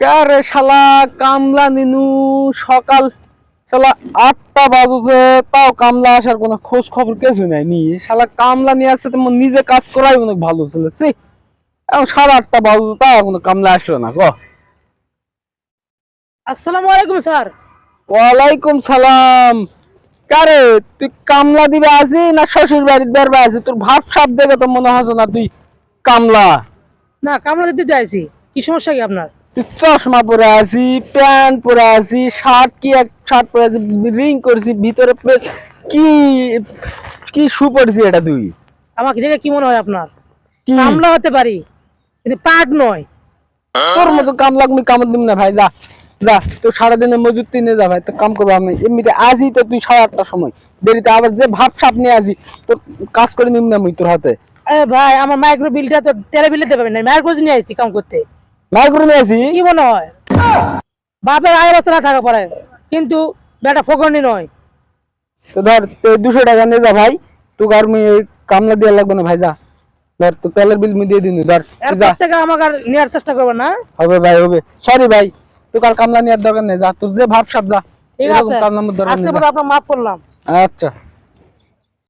কারে শালা কামলা নিনু? সকাল শালা আটটা বাজুছে তাও কামলা আসার কোনো খোঁজ খবর কিছু নাই নি। শালা কামলা নিয়ে আসছে তোমার নিজে কাজ করাই অনেক ভালো ছিল সি এখন সাড়ে আটটা বাজুছে তাও কোনো কামলা আসলো না গো আসসালামু আলাইকুম স্যার। ওয়ালাইকুম সালাম। কারে তুই কামলা দিবে আজি না শ্বশুর বাড়ির বেরবে আজি? তোর ভাব সাপ দেখে তো মনে হচ্ছে না তুই কামলা। না কামড়া দিতে আইছি কি সমস্যা কি আপনার? চশমা পরে আছি প্যান্ট পরে আছি শার্ট কি এক শার্ট পরে আছি রিং করছি ভিতরে কি কি শু পরেছি এটা তুই? আমাকে দেখে কি মনে হয় আপনার? কামলা হতে পারি কিন্তু পাট নয়। তোর মতো কাম লাগবে কাম দিম না ভাই যা যা তো সারাদিনের মজুর তিনে যা ভাই তো কাম করব আমি। এমনিতে আজই তো তুই সাড়ে আটটার সময়। দেরিতে আবার যে ভাব সাপ নিয়ে আছি তো কাজ করে নিম না মুই তোর হাতে। এ ভাই আমার মাইক্রো বিলটা তো তেলে বিলে দেবে না মাইক্রোজ নিয়ে আইছি কাম করতে। নাই করে নিয়ে কি মনে হয়? বাপের আয় অবস্থা না থাকা পারে কিন্তু বেটা ফকরনি নয়। তো ধর দুশো টাকা নিয়ে যা ভাই তোকে আর মুই কামলা লাগবে না ভাই যা। ধর তো তেলের বিল মুই দিয়ে দিন ধর তুই যা। থেকে আমাকে আর নেওয়ার চেষ্টা করবে না? হবে ভাই হবে। সরি ভাই তোকে আর কামলা নেওয়ার দরকার নেই যা তোর যে ভাব সাপ যা। ঠিক আছে। আপনার মাফ করলাম। আচ্ছা।